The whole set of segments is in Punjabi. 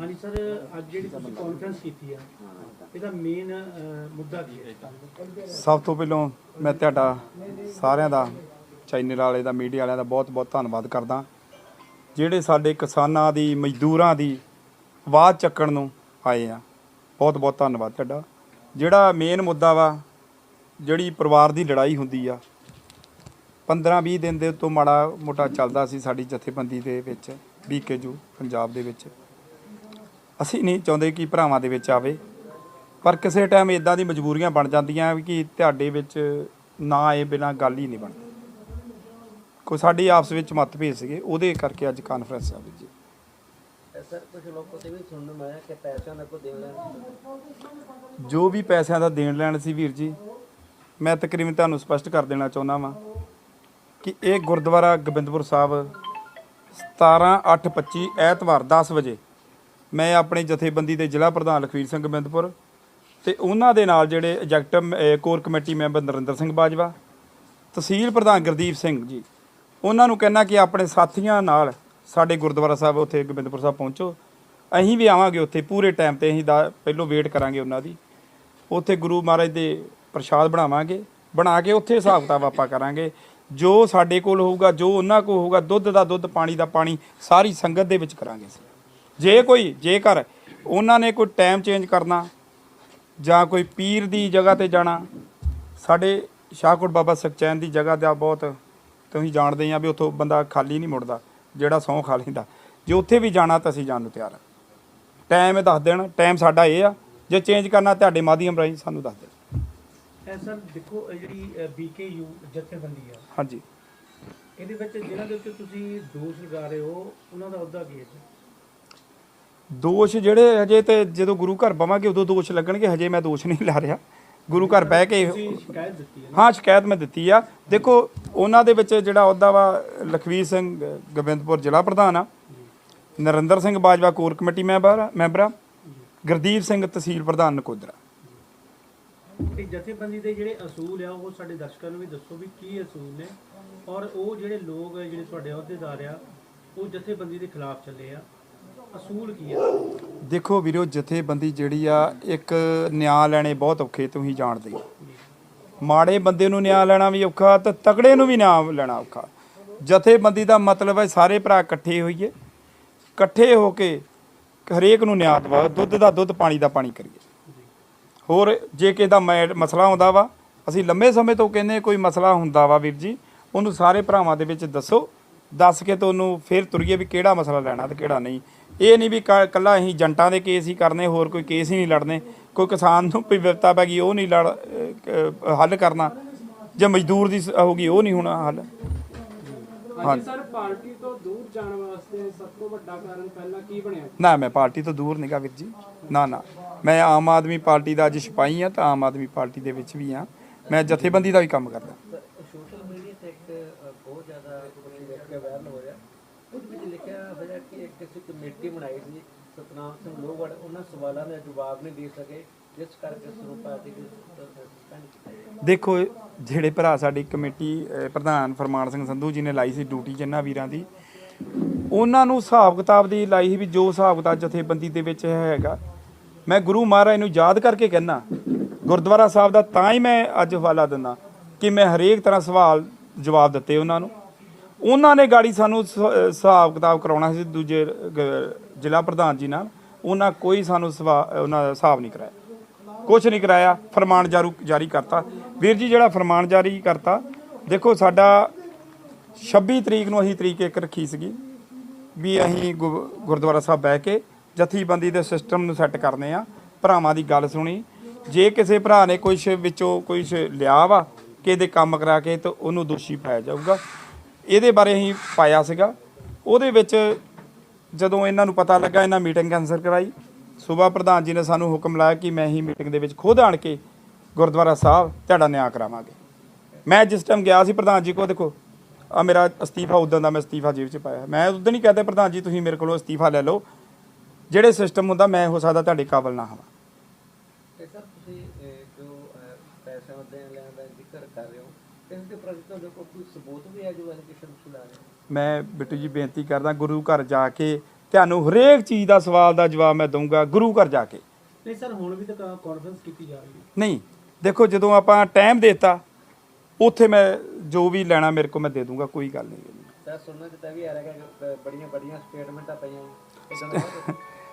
ਹਾਂਜੀ, ਸਰ, ਅੱਜ ਜਿਹੜੀ ਤੁਸੀਂ ਕਾਨਫਰੰਸ ਕੀਤੀ ਆ, ਇਹਦਾ ਮੇਨ ਮੁੱਦਾ ਕੀ ਹੈ? ਸਭ ਤੋਂ ਪਹਿਲਾਂ ਮੈਂ ਤੁਹਾਡਾ ਸਾਰਿਆਂ ਦਾ ਚੈਨਲ ਵਾਲੇ ਦਾ ਮੀਡੀਆ ਵਾਲਿਆਂ ਦਾ ਬਹੁਤ ਬਹੁਤ ਧੰਨਵਾਦ ਕਰਦਾ। ਜਿਹੜੇ ਸਾਡੇ ਕਿਸਾਨਾਂ ਦੀ, ਮਜ਼ਦੂਰਾਂ ਦੀ ਆਵਾਜ਼ ਚੱਕਣ ਨੂੰ ਆਏ ਆ, ਬਹੁਤ ਬਹੁਤ ਧੰਨਵਾਦ ਤੁਹਾਡਾ। ਜਿਹੜਾ ਮੇਨ ਮੁੱਦਾ ਵਾ, ਜਿਹੜੀ ਪਰਿਵਾਰ ਦੀ ਲੜਾਈ ਹੁੰਦੀ ਆ 15-20 ਦਿਨ ਦੇ ਤੋਂ ਮਾੜਾ ਮੋਟਾ ਚੱਲਦਾ ਸੀ ਸਾਡੀ ਜਥੇਬੰਦੀ ਦੇ ਵਿੱਚ ਬੀਕੇਜੂ ਪੰਜਾਬ ਦੇ ਵਿੱਚ। ਅਸੀਂ ਨਹੀਂ ਚਾਹੁੰਦੇ ਕਿ ਭਰਾਵਾਂ ਦੇ ਵਿੱਚ ਆਵੇ ਪਰ ਕਿਸੇ ਟਾਈਮ ਇਦਾਂ ਦੀ ਮਜਬੂਰੀਆਂ ਬਣ ਜਾਂਦੀਆਂ ਕਿ ਤੁਹਾਡੇ ਵਿੱਚ ਨਾ ਆਏ ਬਿਨਾ ਗੱਲ ਹੀ ਨਹੀਂ ਬਣਦੀ। ਕੋਈ ਸਾਡੀ ਆਪਸ ਵਿੱਚ ਮਤਭੇਦ ਸੀਗੇ ਉਹਦੇ ਕਰਕੇ ਅੱਜ ਕਾਨਫਰੰਸ ਆ ਵੀ ਜੀ। ਸਰ ਕੁਝ ਲੋਕਾਂ ਤੇ ਵੀ ਸੁਣਨ ਨੂੰ ਆਇਆ ਕਿ ਪੈਸਿਆਂ ਦਾ ਕੋਈ ਦੇਣ ਲੈਣ ਜੋ ਵੀ ਪੈਸਿਆਂ ਦਾ ਦੇਣ ਲੈਣ ਸੀ ਵੀਰ ਜੀ ਮੈਂ ਤਕਰੀਬਨ ਤੁਹਾਨੂੰ ਸਪਸ਼ਟ ਕਰ ਦੇਣਾ ਚਾਹੁੰਦਾ ਵਾਂ ਕਿ ਇਹ ਗੁਰਦੁਆਰਾ ਗੋਬਿੰਦਪੁਰ ਸਾਹਿਬ 17 8 25 ਐਤਵਾਰ 10 ਵਜੇ ਮੈਂ ਆਪਣੇ ਜਥੇਬੰਦੀ ਦੇ ਜ਼ਿਲ੍ਹਾ ਪ੍ਰਧਾਨ ਲਖਵੀਰ ਸਿੰਘ ਗੋਬਿੰਦਪੁਰ ਤੇ ਉਹਨਾਂ ਦੇ ਨਾਲ ਜਿਹੜੇ executive core committee member Narinder Singh Bajwa, ਤਹਿਸੀਲ ਪ੍ਰਧਾਨ ਗੁਰਦੀਪ ਸਿੰਘ ਜੀ, ਉਹਨਾਂ ਨੂੰ ਕਹਿਣਾ ਕਿ ਆਪਣੇ ਸਾਥੀਆਂ ਨਾਲ ਸਾਡੇ ਗੁਰਦੁਆਰਾ ਸਾਹਿਬ ਉੱਥੇ ਗੋਬਿੰਦਪੁਰ ਸਾਹਿਬ ਪਹੁੰਚੋ। ਅਸੀਂ ਵੀ ਆਵਾਂਗੇ ਉੱਥੇ, ਪੂਰੇ ਟਾਈਮ ਤੇ ਅਸੀਂ ਦਾ ਪਹਿਲੋਂ ਵੇਟ ਕਰਾਂਗੇ ਉਹਨਾਂ ਦੀ। ਉੱਥੇ ਗੁਰੂ ਮਹਾਰਾਜ ਦੇ ਪ੍ਰਸ਼ਾਦ ਬਣਾਵਾਂਗੇ, ਬਣਾ ਕੇ ਉੱਥੇ ਹਿਸਾਬ ਕਿਤਾਬ ਆਪਾਂ ਕਰਾਂਗੇ। ਜੋ ਸਾਡੇ ਕੋਲ ਹੋਊਗਾ, ਜੋ ਉਹਨਾਂ ਕੋਲ ਹੋਊਗਾ, ਦੁੱਧ ਦਾ ਦੁੱਧ, ਪਾਣੀ ਦਾ ਪਾਣੀ, ਸਾਰੀ ਸੰਗਤ ਦੇ ਵਿੱਚ ਕਰਾਂਗੇ ਅਸੀਂ। ਜੇ ਕੋਈ ਜੇਕਰ ਉਹਨਾਂ ਨੇ ਕੋਈ ਟਾਈਮ ਚੇਂਜ ਕਰਨਾ ਜਾਂ ਕੋਈ ਪੀਰ ਦੀ ਜਗ੍ਹਾ ਤੇ ਜਾਣਾ ਸਾਡੇ ਸ਼ਾਹਕੋਟ ਬਾਬਾ ਸੁਖਚੈਨ ਦੀ ਜਗ੍ਹਾ ਦਾ ਬਹੁਤ ਤੁਸੀਂ ਜਾਣਦੇ ਆ ਵੀ ਉੱਥੋਂ ਬੰਦਾ ਖਾਲੀ ਨਹੀਂ ਮੁੜਦਾ ਜਿਹੜਾ ਸਹੁੰ ਖਾ ਲੈਂਦਾ। ਜੇ ਉੱਥੇ ਵੀ ਜਾਣਾ ਤਾਂ ਅਸੀਂ ਜਾਣ ਨੂੰ ਤਿਆਰ ਹਾਂ ਟਾਈਮ ਦੱਸ ਦੇਣ ਟਾਈਮ ਸਾਡਾ ਇਹ ਆ ਜੇ ਚੇਂਜ ਕਰਨਾ ਤੁਹਾਡੇ ਮਾਧਿਅਮ ਰਾਹੀਂ ਸਾਨੂੰ ਦੱਸ ਦੇਣ। ਸਰ ਦੇਖੋ ਇਹ ਜਿਹੜੀ ਬੀਕੇਯੂ ਜਥੇਬੰਦੀ ਆ ਹਾਂਜੀ। ਇਹਦੇ ਵਿੱਚ ਜਿਹਨਾਂ ਦੇ ਉੱਤੇ ਤੁਸੀਂ ਦੋਸ਼ ਲਗਾ ਰਹੇ ਹੋ ਉਹਨਾਂ ਦਾ ਅਹੁਦਾ ਕੀ ਹੈ? ਦੋਸ਼ ਜਿਹੜੇ ਹਜੇ ਤੇ ਜਦੋਂ ਗੁਰੂ ਘਰ ਬਵਾਂਗੇ ਉਦੋਂ ਦੋਸ਼ ਲੱਗਣਗੇ ਹਜੇ ਮੈਂ ਦੋਸ਼ ਨਹੀਂ ਲਾ ਰਿਹਾ। ਗੁਰੂ ਘਰ ਬਹਿ ਕੇ ਤੁਸੀਂ ਸ਼ਿਕਾਇਤ ਦਿੱਤੀ ਹੈ ਸ਼ਿਕਾਇਤ ਮੈਂ ਦਿੱਤੀ ਆ। ਦੇਖੋ ਉਹਨਾਂ ਦੇ ਵਿੱਚ ਜਿਹੜਾ ਅਹੁਦਾ ਵਾ ਲਖਵੀਰ ਸਿੰਘ ਗੋਬਿੰਦਪੁਰ ਜ਼ਿਲ੍ਹਾ ਪ੍ਰਧਾਨ ਆ। Narinder Singh Bajwa core committee member member ਆ। ਗੁਰਦੀਪ ਸਿੰਘ ਤਹਿਸੀਲ ਪ੍ਰਧਾਨ ਨਕੋਦਰਾ ਤੇ ਜਥੇਬੰਦੀ ਦੇ ਜਿਹੜੇ ਅਸੂਲ ਆ ਉਹ ਸਾਡੇ ਦਰਸ਼ਕਾਂ ਨੂੰ ਵੀ ਦੱਸੋ ਵੀ ਕੀ ਅਸੂਲ ਨੇ। ਔਰ ਉਹ ਜਿਹੜੇ ਲੋਕ ਜਿਹੜੇ ਤੁਹਾਡੇ ਅਹੁਦੇਦਾਰ ਆ ਉਹ ਜਥੇਬੰਦੀ ਦੇ ਖਿਲਾਫ ਚੱਲੇ ਆ। ਅਸੂਲ ਕੀ ਆ? ਦੇਖੋ ਵੀਰੋ, ਜਥੇਬੰਦੀ ਜਿਹੜੀ ਆ, ਇੱਕ ਨਿਆਂ ਲੈਣੇ ਬਹੁਤ ਔਖੇ, ਤੁਸੀਂ ਜਾਣਦੇ ਹੋ। ਮਾੜੇ ਬੰਦੇ ਨੂੰ ਨਿਆਂ ਲੈਣਾ ਵੀ ਔਖਾ ਤੇ ਤਕੜੇ ਨੂੰ ਵੀ ਨਿਆਂ ਲੈਣਾ ਔਖਾ। ਜਥੇਬੰਦੀ ਦਾ ਮਤਲਬ ਹੈ ਸਾਰੇ ਭਰਾ ਇਕੱਠੇ ਹੋਈਏ, ਇਕੱਠੇ ਹੋ ਕੇ ਹਰੇਕ ਨੂੰ ਨਿਆਂ ਦਵਾ ਦੁੱਧ ਦਾ ਦੁੱਧ, ਪਾਣੀ ਦਾ ਪਾਣੀ ਕਰੀਏ। ਹੋਰ ਜੇ ਕਿਸੇ ਦਾ ਮੈ- ਮਸਲਾ ਆਉਂਦਾ ਵਾ, ਅਸੀਂ ਲੰਮੇ ਸਮੇਂ ਤੋਂ ਕਹਿੰਦੇ ਕੋਈ ਮਸਲਾ ਹੁੰਦਾ ਵਾ ਵੀਰ ਜੀ, ਉਹਨੂੰ ਸਾਰੇ ਭਰਾਵਾਂ ਦੇ ਵਿੱਚ ਦੱਸੋ। ਦੱਸ ਕੇ ਤੁਹਾਨੂੰ ਫਿਰ ਤੁਰੀਏ ਵੀ ਕਿਹੜਾ ਮਸਲਾ ਲੈਣਾ ਤੇ ਕਿਹੜਾ ਨਹੀਂ। ਇਹ ਨਹੀਂ ਵੀ ਕੱਲਾ ਅਸੀਂ ਜੰਟਾਂ ਦੇ ਕੇਸ ਹੀ ਕਰਨੇ ਹੋਰ ਕੋਈ ਕੇਸ ਹੀ ਨਹੀਂ ਲੜਨੇ। ਕੋਈ ਕਿਸਾਨ ਨੂੰ ਕੋਈ ਵਿਪਤਾ ਪੈ ਗਈ ਉਹ ਨਹੀਂ ਲੜ ਹੱਲ ਕਰਨਾ। ਜੇ ਮਜ਼ਦੂਰ ਦੀ ਸ- ਹੋਗੀ ਉਹ ਨਹੀਂ ਹੋਣਾ ਹੱਲ। ਹਾਂਜੀ ਸਰ ਪਾਰਟੀ ਤੋਂ ਦੂਰ ਜਾਣ ਵਾਸਤੇ ਸਭ ਤੋਂ ਵੱਡਾ ਕਾਰਨ ਪਹਿਲਾਂ ਕੀ ਬਣਿਆ? ਨਾ ਮੈਂ ਪਾਰਟੀ ਤੋਂ ਦੂਰ ਨਿਗਾ ਵੀਰ ਜੀ। ਨਾ ਨਾ। ਮੈਂ ਆਮ ਆਦਮੀ ਪਾਰਟੀ ਦਾ ਅੱਜ ਸਿਪਾਹੀ ਆ ਤਾਂ ਆਮ ਆਦਮੀ ਪਾਰਟੀ ਦੇ ਵਿੱਚ ਵੀ ਆ ਮੈਂ ਜਥੇਬੰਦੀ ਦਾ ਵੀ ਕੰਮ ਕਰਦਾ ਸੋਸ਼ਲ ਮੀਡੀਆ ਤੇ ਇੱਕ ਅ, ਬਹੁਤ ਜ਼ਿਆਦਾ ਤੁਸੀਂ ਦੇਖ ਕੇ ਵਾਇਰਲ ਹੋ ਰਿਹਾ ਕੁਝ ਵਿੱਚ ਲਿਖਿਆ ਹੋਇਆ ਕਿ ਕਮੇਟੀ ਬਣਾਈ ਸੀ, ਸਤਨਾਮ ਸਿੰਘ ਲੋਹਗੜ੍ਹ, ਉਹਨਾਂ ਸਵਾਲਾਂ ਦੇ ਜਵਾਬ ਨਹੀਂ ਦੇ ਸਕੇ, ਜਿਸ ਕਰਕੇ ਸਰੂਪ ਪਾਰਟੀ ਦੇਖੋ, ਜਿਹੜੇ ਭਰਾ ਸਾਡੀ ਕਮੇਟੀ ਪ੍ਰਧਾਨ ਫਰਮਾਨ ਸਿੰਘ ਸੰਧੂ ਜੀ ਨੇ ਲਾਈ ਸੀ ਡਿਊਟੀ ਜਿੰਨਾ ਵੀਰਾਂ ਦੀ, ਉਹਨਾਂ ਨੂੰ ਹਿਸਾਬ ਕਿਤਾਬ ਦੀ ਲਾਈ ਸੀ ਵੀ ਜੋ ਹਿਸਾਬ ਕਿਤਾਬ ਜਥੇਬੰਦੀ ਦੇ ਵਿੱਚ ਹੈਗਾ। ਮੈਂ ਗੁਰੂ ਮਹਾਰਾਜ ਨੂੰ ਯਾਦ ਕਰਕੇ ਕਹਿਣਾ ਗੁਰਦੁਆਰਾ ਸਾਹਿਬ ਦਾ ਤਾਂ ਹੀ ਮੈਂ ਅੱਜ ਹਵਾਲਾ ਦਿੰਦਾ ਕਿ ਮੈਂ ਹਰੇਕ ਤਰ੍ਹਾਂ ਸਵਾਲ ਜਵਾਬ ਦਿੱਤੇ ਉਹਨਾਂ ਨੂੰ। ਉਹਨਾਂ ਨੇ ਗਾੜੀ ਸਾਨੂੰ ਸ- ਹਿਸਾਬ ਕਿਤਾਬ ਕਰਾਉਣਾ ਸੀ, ਦੂਜੇ ਗ- ਜ਼ਿਲ੍ਹਾ ਪ੍ਰਧਾਨ ਜੀ ਨਾਲ। ਉਹਨਾਂ ਕੋਈ ਸਾਨੂੰ ਸਵਾ- ਉਹਨਾਂ ਦਾ ਹਿਸਾਬ ਨਹੀਂ ਕਰਾਇਆ। ਕੁਝ ਨਹੀਂ ਕਰਾਇਆ, ਫਰਮਾਨ ਜਾਰੂ, ਜਾਰੀ ਕਰਤਾ। ਵੀਰ ਜੀ, ਜਿਹੜਾ ਫਰਮਾਨ ਜਾਰੀ ਕਰਤਾ, ਦੇਖੋ ਸਾਡਾ 26 ਤਰੀਕ ਨੂੰ ਅਸੀਂ ਤਰੀਕ ਇੱਕ ਰੱਖੀ ਸੀਗੀ, ਵੀ ਅਸੀਂ ਗੁ- ਗੁਰਦੁਆਰਾ ਸਾਹਿਬ ਬਹਿ ਕੇ ਜਥੇਬੰਦੀ ਦੇ ਸਿਸਟਮ ਨੂੰ ਸੈੱਟ ਕਰਨੇ ਆ, ਭਰਾਵਾਂ ਦੀ ਗੱਲ ਸੁਣੀ। ਜੇ ਕਿਸੇ ਭਰਾ ਨੇ ਕੁਝ ਵਿੱਚੋਂ ਕੁਝ ਲਿਆ ਵਾ, ਕਿ ਇਹਦੇ ਕੰਮ ਕਰਾ ਕੇ ਤਾਂ ਉਹਨੂੰ ਦੋਸ਼ੀ ਪਾਇਆ ਜਾਊਗਾ ਇਹਦੇ ਬਾਰੇ ਅਸੀਂ ਪਾਇਆ ਸੀਗਾ। ਉਹਦੇ ਵਿੱਚ ਜਦੋਂ ਇਹਨਾਂ ਨੂੰ ਪਤਾ ਲੱਗਾ, ਇਹਨਾਂ ਮੀਟਿੰਗ ਕੈਂਸਲ ਕਰਾਈ। ਸੂਬਾ ਪ੍ਰਧਾਨ ਜੀ ਨੇ ਸਾਨੂੰ ਹੁਕਮ ਲਾਇਆ ਕਿ ਮੈਂ ਹੀ ਮੀਟਿੰਗ ਦੇ ਵਿੱਚ ਖੁਦ ਆਣ ਕੇ ਗੁਰਦੁਆਰਾ ਸਾਹਿਬ ਤੁਹਾਡਾ ਨਿਆਂ ਕਰਾਵਾਂਗੇ। ਮੈਂ ਜਿਸ ਟਾਈਮ ਗਿਆ ਸੀ ਪ੍ਰਧਾਨ ਜੀ ਕੋ ਦੇਖੋ ਆ ਮੇਰਾ ਅਸਤੀਫਾ ਉਦੋਂ ਦਾ ਮੈਂ ਅਸਤੀਫਾ ਜੇਬ 'ਚ ਪਾਇਆ। ਮੈਂ ਉਦੋਂ ਨਹੀਂ ਕਹਤੇ ਪ੍ਰਧਾਨ ਜੀ, ਤੁਸੀਂ ਮੇਰੇ ਕੋਲੋਂ ਅਸਤੀਫਾ ਲੈ ਲਓ। ਜਿਹੜੇ ਸਿਸਟਮ ਹੁੰਦਾ, ਮੈਂ ਹੋ ਸਕਦਾ ਤੁਹਾਡੇ ਕਾਬਲ ਨਾ ਹੋਵਾਂ ਤੇ ਸਰ ਤੁਸੀਂ ਅ, ਜੋ ਅ, ਪੈਸਿਆਂ ਦੇਣ ਲੈਣ ਦਾ ਜ਼ਿਕਰ ਕਰ ਰਹੇ ਹੋ ਇਸ ਦੇ ਪ੍ਰਤੀ ਤੁਹਾਡੇ ਕੋਲ ਕੋਈ ਸਬੂਤ ਵੀ ਹੈ ਜੋ ਐਲੀਗੇਸ਼ਨ ਸੁਣਾ ਰਹੇ ਹੋ ਮੈਂ ਬਿੱਟੂ ਜੀ ਬੇਨਤੀ ਕਰਦਾ ਗੁਰੂ ਘਰ ਜਾ ਕੇ ਤੁਹਾਨੂੰ ਹਰੇਕ ਚੀਜ਼ ਦਾ ਸਵਾਲ ਦਾ ਜਵਾਬ ਮੈਂ ਦਊਂਗਾ ਗੁਰੂ ਘਰ ਜਾ ਕੇ। ਨਹੀਂ ਸਰ ਹੁਣ ਵੀ ਤਾਂ ਕਾਨਫਰੰਸ ਕੀਤੀ ਜਾ ਰਹੀ ਹੈ। ਨਹੀਂ ਦੇਖੋ ਜਦੋਂ ਆਪਾਂ ਟਾਈਮ ਦੇਤਾ ਉੱਥੇ ਮੈਂ ਜੋ ਵੀ ਲੈਣਾ ਮੇਰੇ ਕੋਲ ਮੈਂ ਦੇ ਦੂੰਗਾ ਕੋਈ ਗੱਲ ਨਹੀਂ। ਸਰ ਸੁਣਨ ਚ ਤਾਂ ਵੀ ਆ ਰਿਹਾ ਕਿ ਬੜੀਆਂ ਬੜੀਆਂ ਸਟੇਟਮੈਂਟਾਂ ਪਈਆਂ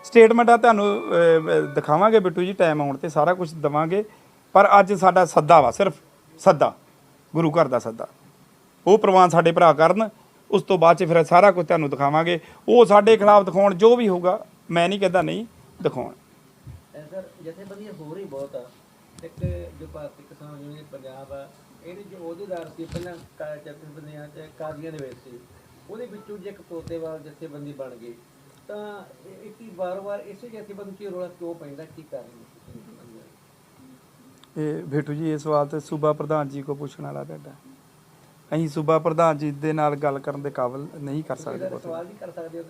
ਸਟੇਟਮੈਂਟਾਂ ਤੁਹਾਨੂੰ ਦਿਖਾਵਾਂਗੇ ਬਿੱਟੂ ਜੀ ਟਾਈਮ ਆਉਣ ਤੇ ਸਾਰਾ ਕੁਝ ਦਵਾਂਗੇ। ਪਰ ਅੱਜ ਸਾਡਾ ਸੱਦਾ ਵਾ ਸਿਰਫ ਸੱਦਾ। ਗੁਰੂ ਘਰ ਦਾ ਸੱਦਾ। ਉਹ ਪ੍ਰਵਾਨ ਸਾਡੇ ਭਰਾ ਕਰਨ, ਉਸ ਤੋਂ ਬਾਅਦ ਚ ਫਿਰ ਸਾਰਾ ਕੁਝ ਤੁਹਾਨੂੰ ਦਿਖਾਵਾਂਗੇ। ਉਹ ਸਾਡੇ ਖਿਲਾਫ ਦਿਖਾਉਣ, ਜੋ ਵੀ ਹੋਊਗਾ, ਮੈਂ ਨਹੀਂ ਕਹਿੰਦਾ ਨਹੀਂ ਦਿਖਾਉਣ। ਐ ਸਰ, ਜਥੇਬੰਦੀਆਂ ਹੋ ਰਹੀ ਬਹੁਤ ਆ। ਇੱਕ ਜੋ ਭਾਰਤੀ ਕਿਸਾਨ ਯੂਨੀਅਨ ਪੰਜਾਬ ਆ। ਇਹਦੇ ਜੋ ਅਹੁਦੇਦਾਰ ਸੀ, ਪਹਿਲਾਂ ਜਥੇਬੰਦੀਆਂ ਤੇ ਕਾਜ਼ੀਆਂ ਦੇ ਵਿੱਚ ਸੀ। ਉਹਦੇ ਵਿੱਚੋਂ ਜੇ ਇੱਕ ਤੋਤੇਵਾਲ ਜਥੇਬੰਦੀ ਬਣ ਗਈ, ਤਾਂ ਇੱਕ ਵਾਰ-ਵਾਰ ਇਸੇ ਜਥੇਬੰਦੀ 'ਚ ਰੌਲਾ ਕਿਉਂ ਪੈਂਦਾ, ਕੀ ਕਾਰਨ? ਇਹ ਬੇਟੂ ਜੀ ਇਹ ਸਵਾਲ ਤੇ ਸੂਬਾ ਪ੍ਰਧਾਨ ਜੀ ਕੋ ਪੁੱਛਣ ਵਾਲਾ ਤੁਹਾਡਾ। ਅਸੀਂ ਸੂਬਾ ਪ੍ਰਧਾਨ ਜੀ ਦੇ ਨਾਲ ਗੱਲ ਕਰਨ ਦੇ ਕਾਬਿਲ ਨਹੀਂ ਕਰ ਸਕਦੇ। ਸਵਾਲ ਨਹੀਂ ਕਰ ਸਕਦੇ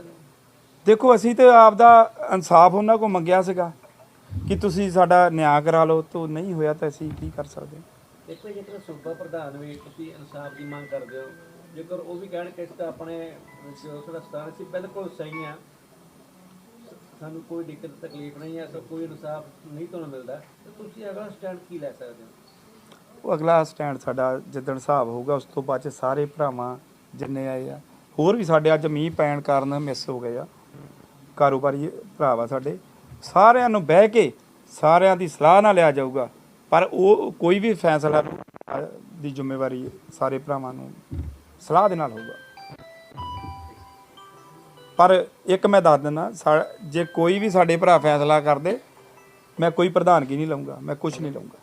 ਦੇਖੋ ਅਸੀਂ ਤੇ ਆਪਦਾ ਇਨਸਾਫ ਉਹਨਾਂ ਕੋ ਮੰਗਿਆ ਸੀਗਾ ਕਿ ਤੁਸੀਂ ਸਾਡਾ ਨਿਆਂ ਕਰਾ ਲਓ ਤੋਂ ਨਹੀਂ ਹੋਇਆ ਤਾਂ ਅਸੀਂ ਕੀ ਕਰ ਸਕਦੇ? ਦੇਖੋ ਜੇਕਰ ਸੂਬਾ ਪ੍ਰਧਾਨ ਵੀ ਤੁਸੀਂ ਇਨਸਾਫ ਦੀ ਮੰਗ ਕਰਦੇ ਹੋ ਜੇਕਰ ਉਹ ਵੀ ਕਹਿਣ ਕਿ ਇਸ ਤਾਂ ਆਪਣੇ ਜੋ ਸਥਾਨ ਸੀ ਬਿਲਕੁਲ ਸਹੀ ਆ। ਸਾਨੂੰ ਕੋਈ ਦਿੱਕਤ, ਤਕਲੀਫ ਨਹੀਂ ਹੈ ਸੋ ਕੋਈ ਇਨਸਾਫ ਨਹੀਂ ਤੁਹਾਨੂੰ ਮਿਲਦਾ। ਤੇ ਤੁਸੀਂ ਅਗਲਾ ਸਟੈਂਡ ਕੀ ਲੈ ਸਕਦੇ ਹੋ? ਉਹ ਅਗਲਾ ਸਟੈਂਡ ਸਾਡਾ ਜਿੱਦਣ ਹਿਸਾਬ ਹੋਊਗਾ, ਉਸ ਤੋਂ ਬਾਅਦ ਚ ਸਾਰੇ ਭਰਾਵਾਂ ਜਿੰਨੇ ਆਏ ਆ, ਹੋਰ ਵੀ ਸਾਡੇ ਅੱਜ ਮੀਂਹ ਪੈਣ ਕਾਰਨ ਮਿਸ ਹੋ ਗਏ ਆ। ਕਾਰੋਬਾਰੀ ਭਰਾ ਵਾ ਸਾਡੇ, ਸਾਰਿਆਂ ਨੂੰ ਬਹਿ ਕੇ ਸਾਰਿਆਂ ਦੀ ਸਲਾਹ ਨਾਲ ਲਿਆ ਜਾਊਗਾ। ਪਰ ਉਹ ਕੋਈ ਵੀ ਫੈਸਲਾ ਦੀ ਜ਼ਿੰਮੇਵਾਰੀ ਸਾਰੇ ਭਰਾਵਾਂ ਨੂੰ ਸਲਾਹ ਦੇ ਨਾਲ ਹੋਊਗਾ। ਪਰ ਇੱਕ ਮੈਂ ਦੱਸ ਦਿੰਦਾ ਜੇ ਕੋਈ ਵੀ ਸਾਡੇ ਭਰਾ ਫੈਸਲਾ ਕਰਦੇ ਮੈਂ ਕੋਈ ਪ੍ਰਧਾਨਗੀ ਨਹੀਂ ਲਵਾਂਗਾ ਮੈਂ ਕੁਝ ਨਹੀਂ ਲਵਾਂਗਾ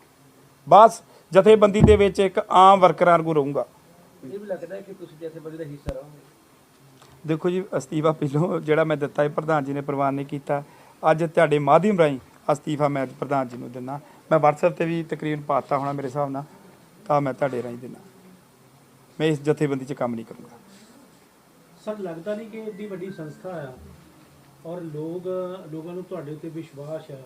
ਬਸ ਜਥੇਬੰਦੀ ਦੇ ਵਿੱਚ ਇੱਕ ਆਮ ਵਰਕਰਾਂ ਵਾਂਗੂ ਰਹੂੰਗਾ। ਇਹ ਵੀ ਲੱਗਦਾ ਕਿ ਤੁਸੀਂ ਜਥੇਬੰਦੀ ਦਾ ਹਿੱਸਾ ਰਹੋਗੇ? ਦੇਖੋ ਜੀ ਅਸਤੀਫਾ ਪਹਿਲੋਂ ਜਿਹੜਾ ਮੈਂ ਦਿੱਤਾ ਹੈ ਪ੍ਰਧਾਨ ਜੀ ਨੇ ਪ੍ਰਵਾਨ ਨਹੀਂ ਕੀਤਾ। ਅੱਜ ਤੁਹਾਡੇ ਮਾਧਿਅਮ ਰਾਹੀਂ ਅਸਤੀਫਾ ਮੈਂ ਪ੍ਰਧਾਨ ਜੀ ਨੂੰ ਦਿੰਦਾ। ਮੈਂ WhatsApp ਤੇ ਵੀ ਤਕਰੀਬਨ ਪਾਤਾ ਹੋਣਾ ਮੇਰੇ ਹਿਸਾਬ ਨਾਲ ਤਾਂ ਮੈਂ ਤੁਹਾਡੇ ਰਾਹੀਂ ਦਿੰਦਾ। ਮੈਂ ਇਸ ਜਥੇਬੰਦੀ 'ਚ ਕੰਮ ਨਹੀਂ ਕਰੂੰਗਾ। ਸਰ ਲੱਗਦਾ ਨਹੀਂ ਕਿ ਏਡੀ ਵੱਡੀ ਸੰਸਥਾ ਆ ਔਰ ਲੋਕ, ਲੋਕਾਂ ਨੂੰ ਤੁਹਾਡੇ ਉੱਤੇ ਵਿਸ਼ਵਾਸ ਆ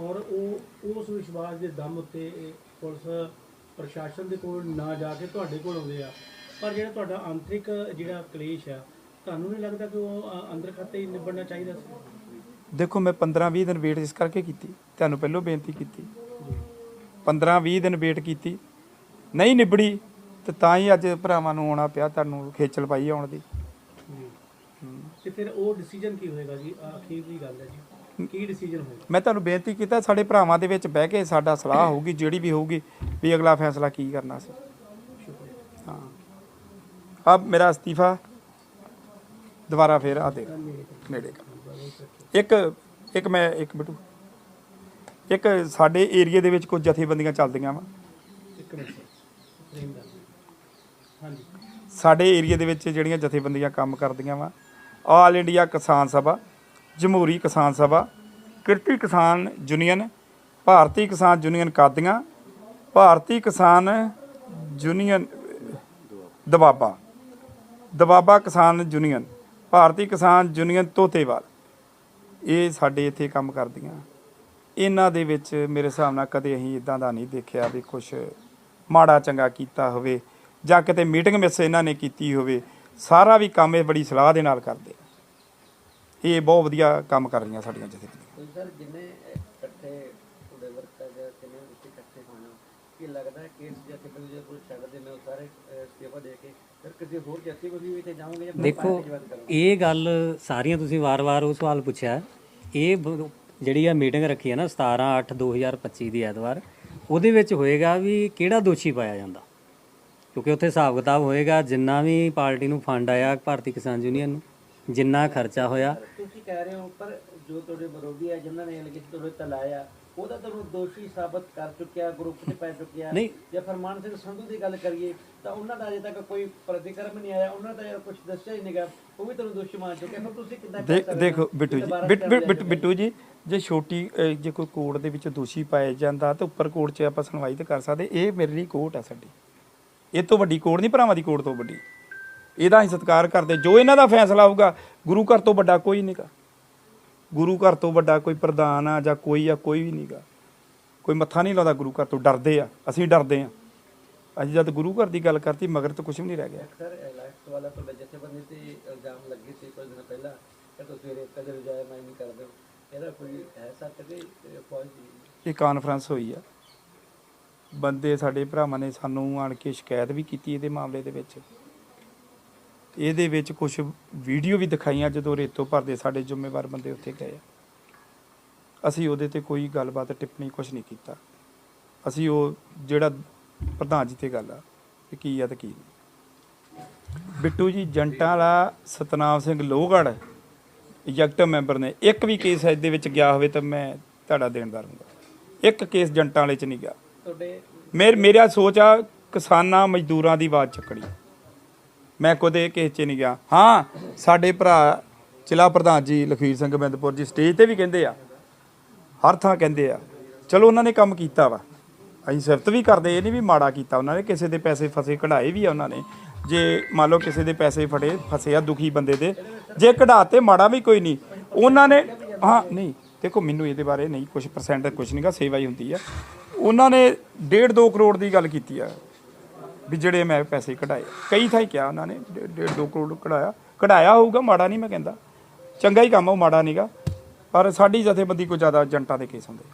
ਔਰ ਉਹ, ਉਸ ਵਿਸ਼ਵਾਸ ਦੇ ਦਮ ਉੱਤੇ ਪੁਲਿਸ ਪ੍ਰਸ਼ਾਸਨ ਦੇ ਕੋਲ ਨਾ ਜਾ ਕੇ ਤੁਹਾਡੇ ਕੋਲ ਆਉਂਦੇ ਆ। ਪਰ ਜਿਹੜਾ ਤੁਹਾਡਾ ਆਂਤਰਿਕ ਜਿਹੜਾ ਕਲੇਸ਼ ਆ, ਤੁਹਾਨੂੰ ਨਹੀਂ ਲੱਗਦਾ ਕਿ ਉਹ ਅੰਦਰ ਖਾਤੇ ਹੀ ਨਿਬੜਨਾ ਚਾਹੀਦਾ ਸੀ? ਦੇਖੋ, ਮੈਂ 15-20 ਦਿਨ ਵੇਟ ਇਸ ਕਰਕੇ ਕੀਤੀ। ਤੁਹਾਨੂੰ ਪਹਿਲਾਂ ਬੇਨਤੀ ਕੀਤੀ। 15-20 ਦਿਨ ਵੇਟ ਕੀਤੀ। ਨਹੀਂ ਨਿਬੜੀ, ਤੇ ਤਾਂ ਹੀ ਅੱਜ ਭਰਾਵਾਂ ਨੂੰ ਆਉਣਾ ਪਿਆ, ਤੁਹਾਨੂੰ ਖੇਚਲ ਪਾਈ ਆਉਣ ਦੀ। ਤੇ ਫਿਰ ਉਹ ਡਿਸੀਜਨ ਕੀ ਹੋਏਗਾ ਜੀ? ਆਖਿਰ ਦੀ ਗੱਲ ਹੈ ਜੀ। ਕੀ ਡਿਸੀਜਨ ਹੋਏਗਾ? ਮੈਂ ਤੁਹਾਨੂੰ ਬੇਨਤੀ ਕੀਤਾ ਸਾਡੇ ਭਰਾਵਾਂ ਦੇ ਵਿੱਚ ਬਹਿ ਕੇ ਸਾਡਾ ਸਲਾਹ ਹੋਊਗੀ ਜਿਹੜੀ ਵੀ ਹੋਊਗੀ ਵੀ ਅਗਲਾ ਫੈਸਲਾ ਕੀ ਕਰਨਾ ਸੀ। ਹਾਂ। ਅਬ ਮੇਰਾ ਅਸਤੀਫਾ ਦੁਬਾਰਾ ਫੇਰ ਆ ਦੇ। ਨੇੜੇ ਇੱਕ ਇੱਕ ਮੈਂ ਇੱਕ ਬਿਟੂ ਇੱਕ ਸਾਡੇ ਏਰੀਆ ਦੇ ਵਿੱਚ ਕੁਝ ਜਥੇਬੰਦੀਆਂ ਚੱਲਦੀਆਂ ਵਾ। ਸਾਡੇ ਏਰੀਆ ਦੇ ਵਿੱਚ ਜਿਹੜੀਆਂ ਜਥੇਬੰਦੀਆਂ ਕੰਮ ਕਰਦੀਆਂ ਵਾ all India Kisan Sabha, Jamhoori Kisan Sabha, Kirti Kisan union, ਭਾਰਤੀ ਕਿਸਾਨ ਯੂਨੀਅਨ ਕਾਦੀਆਂ, ਭਾਰਤੀ ਕਿਸਾਨ ਯੂਨੀਅਨ, ਦਬਾਬਾ ਦਬਾਬਾ ਕਿਸਾਨ ਯੂਨੀਅਨ, ਭਾਰਤੀ ਕਿਸਾਨ ਯੂਨੀਅਨ ਤੋਤੇਵਾਲ। ਇਹ ਸਾਡੇ ਇੱਥੇ ਕੰਮ ਕਰਦੀਆਂ। ਇਹਨਾਂ ਦੇ ਵਿੱਚ ਮੇਰੇ ਹਿਸਾਬ ਨਾਲ ਕਦੇ ਅਸੀਂ ਇਦਾਂ ਦਾ ਨਹੀਂ ਦੇਖਿਆ ਵੀ ਕੁਝ ਮਾੜਾ ਚੰਗਾ ਕੀਤਾ ਹੋਵੇ ਜਾਂ ਕਿਤੇ ਮੀਟਿੰਗ ਮਿਸ ਇਹਨਾਂ ਨੇ ਕੀਤੀ ਹੋਵੇ। ਸਾਰਾ ਵੀ ਕੰਮ ਇਹ ਬੜੀ ਸਲਾਹ ਦੇ ਨਾਲ ਕਰਦੇ। ਇਹ ਬਹੁਤ ਵਧੀਆ ਕੰਮ ਕਰ ਰਹੀਆਂ ਸਾਡੀਆਂ ਜਥੇਬੰਦੀਆਂ। ਸਰ ਜਿੰਨੇ ਇਕੱਠੇ ਤੁਹਾਡੇ ਵਰਕਰ ਜਾਂ ਕਿੰਨੇ ਤੁਸੀਂ ਇਕੱਠੇ ਹੋਣਾ ਕੀ ਲੱਗਦਾ ਹੈ ਕਿ ਇਸ ਜਥੇਬੰਦੀ ਦੇ ਕੋਲ ਛੱਡ ਸਾਰੇ ਅਹ, ਅਸਤੀਫਾ ਦੇ ਕੇ? ਫਿਰ ਕਿਸੇ ਹੋਰ ਜਥੇਬੰਦੀ ਵਿੱਚ ਜਾਓਗੇ ਜਾਂ ਦੇਖੋ ਇਹ ਗੱਲ ਸਾਰੀਆਂ ਤੁਸੀਂ ਵਾਰ-ਵਾਰ ਉਹ ਸਵਾਲ ਪੁੱਛਿਆ। ਇਹ ਜਿਹੜੀ ਆ ਮੀਟਿੰਗ ਰੱਖੀ ਹੈ ਨਾ 17 8 2025 ਦੀ ਐਤਵਾਰ ਉਹਦੇ ਵਿੱਚ ਹੋਏਗਾ ਵੀ ਕਿਹੜਾ ਦੋਸ਼ੀ ਪਾਇਆ ਜਾਂਦਾ? ਕਿਉਂਕਿ ਉੱਥੇ ਹਿਸਾਬ ਕਿਤਾਬ ਹੋਏਗਾ ਜਿੰਨਾ ਵੀ ਪਾਰਟੀ ਨੂੰ ਫੰਡ ਆਇਆ ਭਾਰਤੀ ਕਿਸਾਨ ਯੂਨੀਅਨ ਨੂੰ ਜਿੰਨਾ ਖਰਚਾ ਹੋਇਆ। ਤੁਸੀਂ ਕਹਿ ਰਹੇ ਹੋ ਪਰ ਜੋ ਤੁਹਾਡੇ ਵਿਰੋਧੀ ਆ ਜਿਨ੍ਹਾਂ ਨੇ ਐਲੀਗੇਸ਼ਨ ਤੁਹਾਡੇ ਤੇ ਲਾਇਆ ਉਹਦਾ ਤੁਹਾਨੂੰ ਦੋਸ਼ੀ ਸਾਬਤ ਕਰ ਚੁੱਕਿਆ ਗਰੁੱਪ 'ਚ ਪੈ ਚੁੱਕਿਆ। ਨਹੀਂ। ਜੇ ਫਰਮਾਨ ਸਿੰਘ ਸੰਧੂ ਦੀ ਗੱਲ ਕਰੀਏ ਤਾਂ ਉਹਨਾਂ ਦਾ ਅਜੇ ਤੱਕ ਕੋਈ ਪ੍ਰਤੀਕਰਮ ਨਹੀਂ ਆਇਆ ਉਹਨਾਂ ਦਾ ਕੁਝ ਦੱਸਿਆ ਹੀ ਨਹੀਂਗਾ ਉਹ ਵੀ ਤੁਹਾਨੂੰ ਦੋਸ਼ੀ ਮੰਨ ਚੁੱਕੇ। ਫਿਰ ਤੁਸੀਂ ਕਿੱਦਾਂ ਦੇਖ ਬਿੱਟੂ ਜੀ ਬਿੱਟ- ਜੀ ਜੇ ਛੋਟੀ ਜੇ ਕੋਈ ਕੋਰਟ ਦੇ ਵਿੱਚ ਦੋਸ਼ੀ ਪਾਇਆ ਜਾਂਦਾ ਤਾਂ ਉੱਪਰ ਕੋਰਟ 'ਚ ਆਪਾਂ ਸੁਣਵਾਈ ਤੇ ਕਰ ਸਕਦੇ ਇਹ ਮੇਰੇ ਲਈ ਕੋਰਟ ਹੈ ਸਾਡੀ। ਇਹ ਤੋਂ ਵੱਡੀ ਕੋਰਟ ਨਹੀਂ ਭਰਾਵਾਂ ਦੀ ਕੋਰਟ ਤੋਂ ਵੱਡੀ। ਇਹਦਾ ਅਸੀਂ ਸਤਿਕਾਰ ਕਰਦੇ। ਜੋ ਇਹਨਾਂ ਦਾ ਫੈਸਲਾ ਹੋਊਗਾ ਗੁਰੂ ਘਰ ਤੋਂ ਵੱਡਾ ਕੋਈ ਨਹੀਂਗਾ ਗੁਰੂ ਘਰ ਤੋਂ ਵੱਡਾ ਕੋਈ ਪ੍ਰਧਾਨ ਆ ਜਾਂ ਕੋਈ ਆ ਕੋਈ ਵੀ ਨਹੀਂਗਾ ਕੋਈ ਮੱਥਾ ਨਹੀਂ ਲਾਉਂਦਾ ਗੁਰੂ ਘਰ ਤੋਂ। ਡਰਦੇ ਆ। ਅਸੀਂ ਡਰਦੇ ਆ। ਅਸੀਂ ਜਦ ਗੁਰੂ ਘਰ ਦੀ ਗੱਲ ਕਰਤੀ ਮਗਰ ਤਾਂ ਕੁਝ ਵੀ ਨਹੀਂ ਰਹਿ ਗਿਆ। ਸਰ ਲਾਸਟ ਵਾਲਾ ਤੁਹਾਡੇ ਜਥੇਬੰਦੀ ਤੇ ਇਲਜ਼ਾਮ ਲੱਗੇ ਸੀ ਕੁਝ ਦਿਨ ਪਹਿਲਾਂ ਕਿ ਤੁਸੀਂ ਰੇਤਾ ਦੇ ਰਜਾਇਆ ਮੈਂ ਨਹੀਂ ਕਰਦੇ। ਹੋ ਇਹਦਾ ਕੋਈ ਹੈ ਸੱਚ ਕਿ ਇਹ ਫੌਜ ਦੀ? ਇਹ ਕਾਨਫਰੰਸ ਹੋਈ ਆ। ਬੰਦੇ ਸਾਡੇ ਭਰਾਵਾਂ ਨੇ ਸਾਨੂੰ ਆਣ ਕੇ ਸ਼ਿਕਾਇਤ ਵੀ ਕੀਤੀ ਇਹਦੇ ਮਾਮਲੇ ਦੇ ਵਿੱਚ। ਇਹਦੇ ਵਿੱਚ ਕੁਝ ਵੀਡੀਓ ਵੀ ਦਿਖਾਈਆਂ ਜਦੋਂ ਰੇਤੋਂ ਭਰਦੇ ਸਾਡੇ ਜ਼ਿੰਮੇਵਾਰ ਬੰਦੇ ਉੱਥੇ ਗਏ। ਅਸੀਂ ਉਹਦੇ ਤੇ ਕੋਈ ਗੱਲਬਾਤ, ਟਿੱਪਣੀ ਕੁਝ ਨਹੀਂ ਕੀਤਾ। ਅਸੀਂ ਉਹ ਜਿਹੜਾ ਪ੍ਰਧਾਨ ਜੀ ਤੇ ਗੱਲ ਆ ਕਿ ਕੀ ਆ ਤੇ ਕੀ ਨਹੀਂ। ਬਿੱਟੂ ਜੀ, ਜੰਟਾਂ ਵਾਲਾ ਸਤਨਾਮ ਸਿੰਘ ਲੋਹਗੜ ਐਗਜ਼ੈਕਟਿਵ ਮੈਂਬਰ ਨੇ। ਇੱਕ ਵੀ ਕੇਸ ਇਹਦੇ ਵਿੱਚ ਗਿਆ ਹੋਵੇ ਤਾਂ ਮੈਂ ਤੁਹਾਡਾ ਦੇਣਦਾਰ ਹਾਂ ਇੱਕ ਕੇਸ ਜੰਟਾਂ ਵਾਲੇ ਚ ਨਹੀਂ ਗਿਆ। ਤੁਹਾਡੇ ਮੇਰ, ਮੇਰਾ ਸੋਚ ਆ, ਕਿਸਾਨਾਂ ਮਜ਼ਦੂਰਾਂ ਦੀ ਆਵਾਜ਼ ਚੱਕਣੀ। ਮੈਂ ਕਦੇ ਕਿਸੇ ਚ ਨਹੀਂ ਗਿਆ। ਹਾਂ, ਸਾਡੇ ਭਰਾ ਜ਼ਿਲ੍ਹਾ ਪ੍ਰਧਾਨ ਜੀ ਲਖਵੀਰ ਸਿੰਘ ਬਿੰਦਪੁਰ ਜੀ ਸਟੇਜ ਤੇ ਵੀ ਕਹਿੰਦੇ ਆ। ਹਰ ਥਾਂ ਕਹਿੰਦੇ ਆ। ਚਲੋ, ਉਹਨਾਂ ਨੇ ਕੰਮ ਕੀਤਾ ਵਾ। ਅਸੀਂ ਸਿਫਤ ਵੀ ਕਰਦੇ, ਇਹ ਨਹੀਂ ਵੀ ਮਾੜਾ ਕੀਤਾ ਉਹਨਾਂ ਨੇ, ਕਿਸੇ ਦੇ ਪੈਸੇ ਫਸੇ ਕਢਾਏ ਵੀ ਆ ਉਹਨਾਂ ਨੇ। ਜੇ ਮੰਨ ਲਓ ਕਿਸੇ ਦੇ ਪੈਸੇ ਫੜੇ, ਫਸੇ ਆ ਦੁਖੀ ਬੰਦੇ ਦੇ, ਜੇ ਕਢਾਤੇ ਮਾੜਾ ਵੀ ਕੋਈ ਨਹੀਂ। ਉਹਨਾਂ ਨੇ, ਹਾਂ, ਨਹੀਂ, ਦੇਖੋ, ਮੈਨੂੰ ਇਹਦੇ ਬਾਰੇ ਨਹੀਂ ਕੁਝ ਪਰਸੈਂਟ ਕੁਝ ਨਹੀਂਗਾ ਸੇਵਾ ਹੀ ਹੁੰਦੀ ਆ। ਉਹਨਾਂ ਨੇ 1.5 2 ਕਰੋੜ ਦੀ ਗੱਲ ਕੀਤੀ ਆ ਵੀ ਜਿਹੜੇ ਮੈਂ ਪੈਸੇ ਕਢਾਏ। ਕਈ ਥਾਂ ਕਿਹਾ ਉਹਨਾਂ ਨੇ 1.5 2 ਕਰੋੜ ਕਢਾਇਆ। ਕਢਾਇਆ ਹੋਊਗਾ, ਮਾੜਾ ਨਹੀਂ ਮੈਂ ਕਹਿੰਦਾ। ਚੰਗਾ ਹੀ ਕੰਮ ਉਹ ਮਾੜਾ ਨਹੀਂਗਾ ਪਰ ਸਾਡੀ ਜਥੇਬੰਦੀ ਕੋਈ ਜ਼ਿਆਦਾ ਏਜੰਟਾਂ ਦੇ ਕੇਸ ਹੁੰਦੇ।